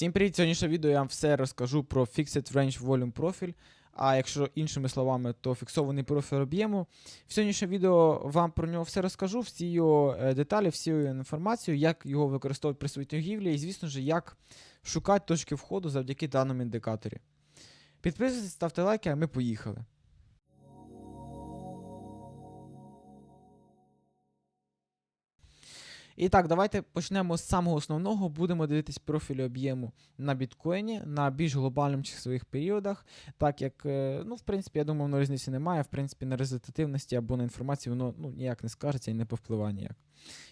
Всім привіт! Сьогоднішнє відео я вам все розкажу про Fixed Range Volume профіль. А якщо іншими словами, то фіксований профіль об'єму. В сьогоднішньому відео вам про нього все розкажу, всі його е, деталі, всю його інформацію, як його використовувати при своїй торгівлі і, звісно ж, як шукати точки входу завдяки даному індикаторі. Підписуйтесь, ставте лайки, а ми поїхали. І так, давайте почнемо з самого основного. Будемо дивитись профілі об'єму на біткоїні на більш глобальних часових періодах. Так як, е, ну, в принципі, я думаю, воно різниці немає. В принципі, на результативності або на інформації воно ну, ніяк не скажеться і не повпливає ніяк.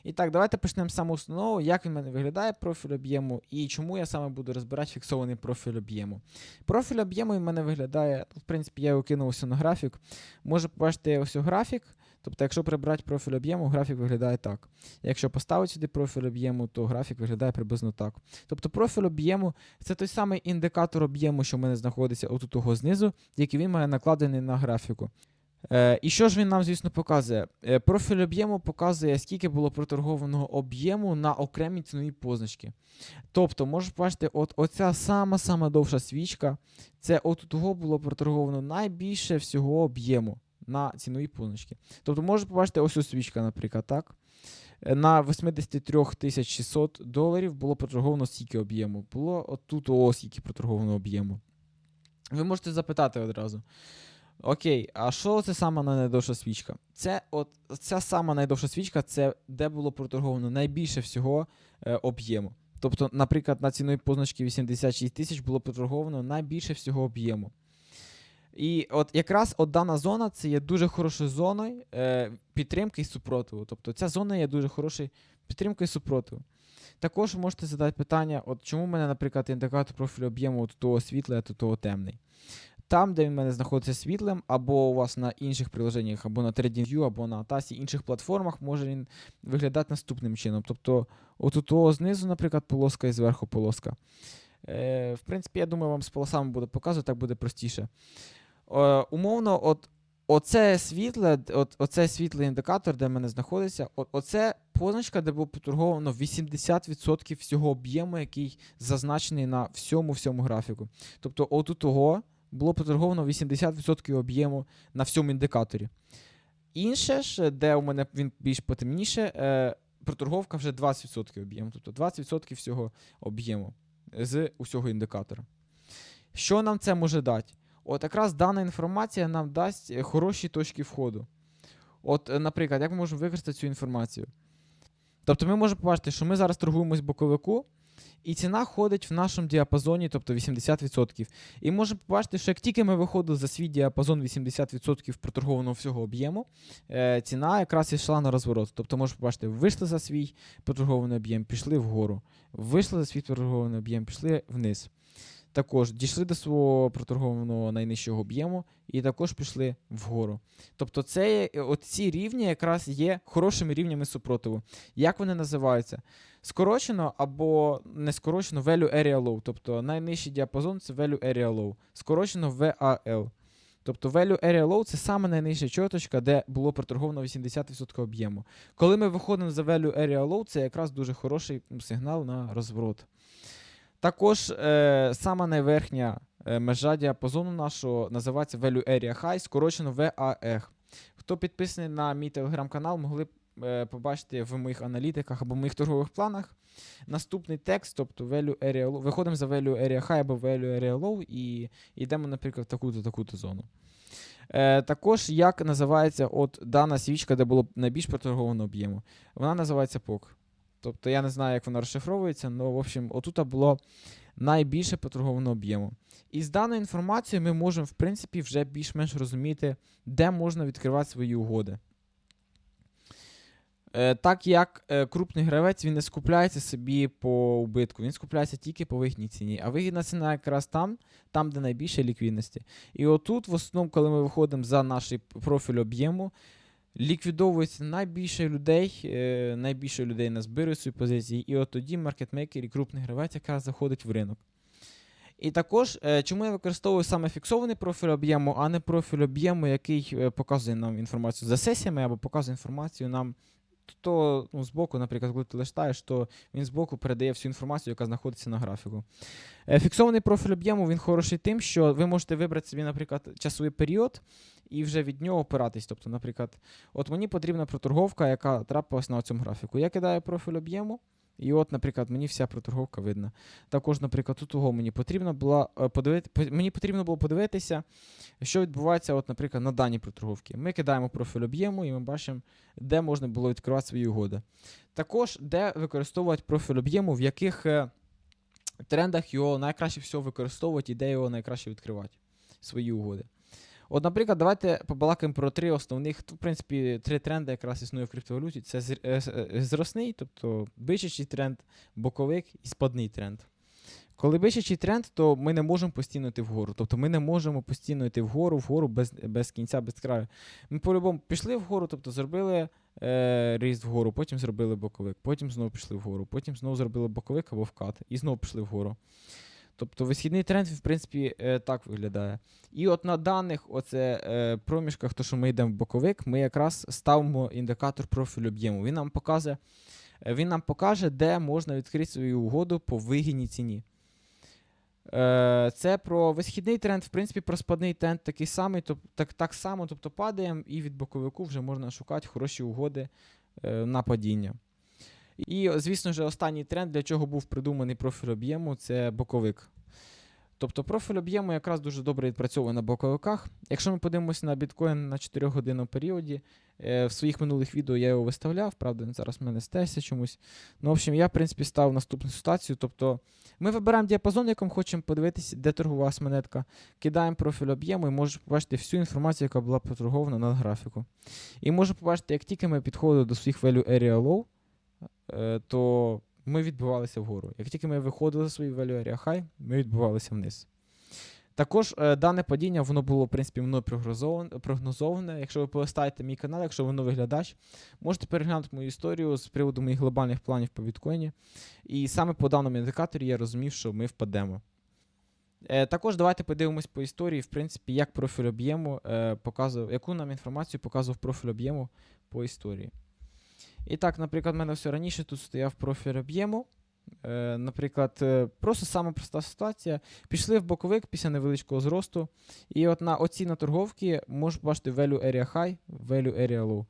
І так, давайте почнемо з самого основного, як він в мене виглядає профіль об'єму і чому я саме буду розбирати фіксований профіль об'єму. Профіль об'єму в мене виглядає, в принципі, я його кинув ось на графік. Може побачити ось графік. Тобто, якщо прибрати профіль об'єму, графік виглядає так. Якщо поставити сюди профіль об'єму, то графік виглядає приблизно так. Тобто профіль об'єму це той самий індикатор об'єму, що в мене знаходиться отут того знизу, який він має накладений на графіку. Е, І що ж він нам, звісно, показує? Е, Профіль об'єму показує, скільки було проторгованого об'єму на окремі цінові позначки. Тобто, можеш бачити, от оця сама-сама довша свічка, це от того було проторговано найбільше всього об'єму на цінові позначки. Тобто, можеш побачити ось ось свічка, наприклад, так? Е, На 83 600 доларів було проторговано стільки об'єму. Було отут ось скільки проторговано об'єму. Ви можете запитати одразу. Окей, а що це сама найдовша свічка? Це от ця сама найдовша свічка, це де було проторговано найбільше всього е, об'єму. Тобто, наприклад, на ціновій позначці 86 тисяч було проторговано найбільше всього об'єму. І от якраз от дана зона це є дуже хорошою зоною е, підтримки і супротиву. Тобто ця зона є дуже хорошою підтримкою і супротиву. Також можете задати питання, от чому в мене, наприклад, індикатор профілю об'єму от того світлий, а то того темний. Там, де він в мене знаходиться світлим, або у вас на інших приложеннях, або на TradingView, або на Тасі, інших платформах, може він виглядати наступним чином. Тобто, от того знизу, наприклад, полоска і зверху полоска. Е, в принципі, я думаю, вам з полосами буде показувати, так буде простіше. Е, умовно, от, оце світле, от, оце світлий індикатор, де в мене знаходиться, от, оце позначка, де було поторговано 80% всього об'єму, який зазначений на всьому всьому графіку. Тобто, у того було поторговано 80% об'єму на всьому індикаторі. Інше ж, де у мене він більш потемніше, е, проторговка вже 20% об'єму, тобто 20% всього об'єму з усього індикатора. Що нам це може дати? От якраз дана інформація нам дасть е, хороші точки входу. От, е, наприклад, як ми можемо використати цю інформацію? Тобто ми можемо побачити, що ми зараз торгуємось боковику, і ціна ходить в нашому діапазоні, тобто 80%. І можемо побачити, що як тільки ми виходили за свій діапазон 80% проторгованого всього об'єму, е, ціна якраз йшла на розворот. Тобто, можемо побачити, вийшли за свій проторгований об'єм, пішли вгору, вийшли за свій проторгований об'єм, пішли вниз. Також дійшли до свого проторгованого найнижчого об'єму і також пішли вгору. Тобто, це ці рівні якраз є хорошими рівнями супротиву. Як вони називаються? Скорочено або не скорочено value area low. Тобто найнижчий діапазон це value area low. Скорочено VAL. Тобто value area low це саме найнижча чоточка, де було проторговано 80% об'єму. Коли ми виходимо за value area low, це якраз дуже хороший сигнал на розворот. Також е, сама найверхня е, межа діапазону нашого називається Value Area High, скорочено VAE. Хто підписаний на мій телеграм-канал, могли б е, побачити в моїх аналітиках або в моїх торгових планах наступний текст, тобто Value Area Low. Виходимо за Value Area High або Value Area Low і йдемо, наприклад, в таку-то таку-то зону. Е, Також як називається от дана свічка, де було найбільш проторговано об'єму. Вона називається POC. Тобто я не знаю, як вона розшифровується, але, в общем, отут було найбільше поторгованого об'єму. І з даною інформацією ми можемо, в принципі, вже більш-менш розуміти, де можна відкривати свої угоди. Е, так як е, крупний гравець він не скупляється собі по убитку, він скупляється тільки по вигідній ціні. А вигідна ціна якраз там, там, де найбільше ліквідності. І отут, в основному, коли ми виходимо за наш профіль об'єму, ліквідовується найбільше людей, е, найбільше людей назбирує свої позиції, і от тоді маркетмейкер і крупний гравець якраз заходить в ринок. І також, е, чому я використовую саме фіксований профіль об'єму, а не профіль об'єму, який е, показує нам інформацію за сесіями або показує інформацію нам то ну, збоку, наприклад, коли ти листаєш, то він збоку передає всю інформацію, яка знаходиться на графіку. Е, Фіксований профіль об'єму він хороший тим, що ви можете вибрати собі, наприклад, часовий період і вже від нього опиратись. Тобто, наприклад, от мені потрібна проторговка, яка трапилась на цьому графіку. Я кидаю профіль об'єму. І от, наприклад, мені вся проторговка видна. Також, наприклад, у того мені потрібно було подивити, мені потрібно було подивитися, що відбувається, от, наприклад, на даній проторговці. Ми кидаємо профіль об'єму і ми бачимо, де можна було відкривати свої угоди. Також де використовувати профіль об'єму, в яких е, трендах його найкраще всього використовувати і де його найкраще відкривати, свої угоди. От, наприклад, давайте побалакаємо про три основних, в принципі, три тренди якраз існує в криптовалюті. Це е, е, зросний, тобто бичачий тренд, боковик і спадний тренд. Коли бичачий тренд, то ми не можемо постійно йти вгору. Тобто ми не можемо постійно йти вгору, вгору без, без кінця, без краю. Ми по-любому пішли вгору, тобто зробили е, ріст вгору, потім зробили боковик, потім знову пішли вгору, потім знову зробили боковик або вкат, і знову пішли вгору. Тобто висхідний тренд, в принципі, е, так виглядає. І от на даних оце, е, проміжках, то що ми йдемо в боковик, ми якраз ставимо індикатор профілю об'єму. Він нам показує, е, він нам покаже, де можна відкрити свою угоду по вигідній ціні. Е, Це про висхідний тренд, в принципі, про спадний тренд такий самий, так, так само, тобто падаємо, і від боковику вже можна шукати хороші угоди на падіння. І, звісно ж, останній тренд, для чого був придуманий профіль об'єму, це боковик. Тобто профіль об'єму якраз дуже добре відпрацьовує на боковиках. Якщо ми подивимося на біткоін на 4 годинному періоді, е, в своїх минулих відео я його виставляв, правда, він зараз в мене стеся чомусь. Ну, в общем, я, в принципі, став наступну ситуацію. Тобто ми вибираємо діапазон, якому хочемо подивитися, де торгувалась монетка, кидаємо профіль об'єму і можемо побачити всю інформацію, яка була проторгована на графіку. І можемо побачити, як тільки ми підходили до своїх value area low, то ми відбивалися вгору. Як тільки ми виходили за свої value high, ми відбивалися вниз. Також е, дане падіння воно було, в принципі, мною прогнозоване. Якщо ви полистаєте мій канал, якщо ви новий глядач, можете переглянути мою історію з приводу моїх глобальних планів по біткоїні. І саме по даному індикаторі я розумів, що ми впадемо. Е, також давайте подивимось по історії, в принципі, як профіль об'єму е, показував, яку нам інформацію показував профіль об'єму по історії. І так, наприклад, в мене все раніше тут стояв профіль об'єму. Е, наприклад, е, просто сама проста ситуація. Пішли в боковик після невеличкого зросту. І от на оці на торговці можеш бачити value area high, value area low.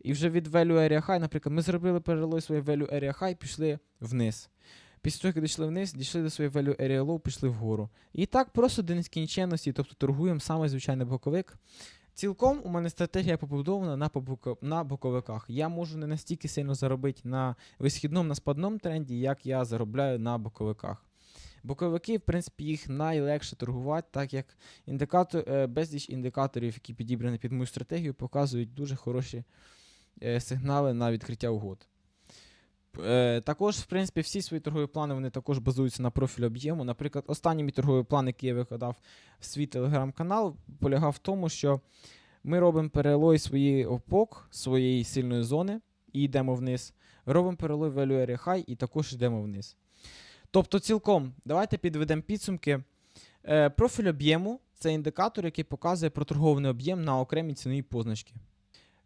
І вже від value area high, наприклад, ми зробили перелой своє value area high, пішли вниз. Після того, як дійшли вниз, дійшли до своєї value area low, пішли вгору. І так просто до нескінченності, тобто торгуємо саме звичайний боковик. Цілком у мене стратегія побудована на, на боковиках. Я можу не настільки сильно заробити на висхідному, на спадному тренді, як я заробляю на боковиках. Боковики, в принципі, їх найлегше торгувати, так як індикатор, е, безліч індикаторів, які підібрані під мою стратегію, показують дуже хороші е, сигнали на відкриття угод. Е, також, в принципі, всі свої торгові плани вони також базуються на профілі об'єму. Наприклад, останній мій торговий план, який я викладав в свій телеграм-канал, полягав в тому, що ми робимо перелой своєї опок, своєї сильної зони і йдемо вниз. Робимо перелой value area high і також йдемо вниз. Тобто, цілком, давайте підведемо підсумки. Е, профіль об'єму це індикатор, який показує проторгований об'єм на окремі цінові позначки.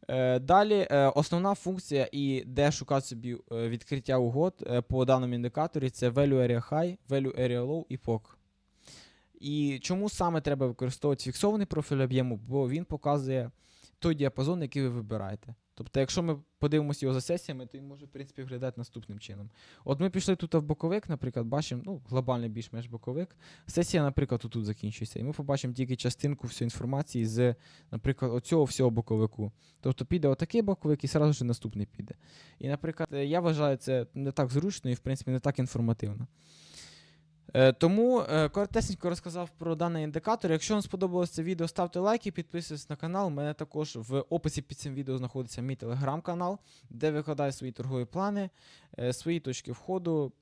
Е, Далі е, основна функція і де шукати собі е, відкриття угод по даному індикаторі це value area high, value area low і POC. І чому саме треба використовувати фіксований профіль об'єму, бо він показує той діапазон, який ви вибираєте. Тобто, якщо ми подивимося його за сесіями, то він може, в принципі, виглядати наступним чином. От ми пішли тут в боковик, наприклад, бачимо, ну, глобальний більш-менш боковик. Сесія, наприклад, тут закінчується. І ми побачимо тільки частинку всієї інформації з, наприклад, оцього всього боковику. Тобто піде отакий боковик і одразу ж наступний піде. І, наприклад, я вважаю це не так зручно і, в принципі, не так інформативно. Е, Тому е, коротесенько розказав про даний індикатор. Якщо вам сподобалось це відео, ставте лайки, підписуйтесь на канал. У мене також в описі під цим відео знаходиться мій телеграм-канал, де викладаю свої торгові плани, е, свої точки входу,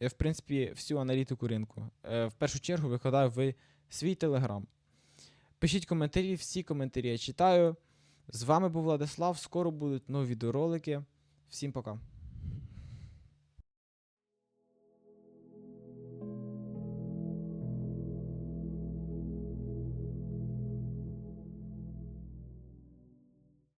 в принципі, всю аналітику ринку. В першу чергу викладаю в свій телеграм. Пишіть коментарі, всі коментарі я читаю. З вами був Владислав. Скоро будуть нові відеоролики. Всім пока.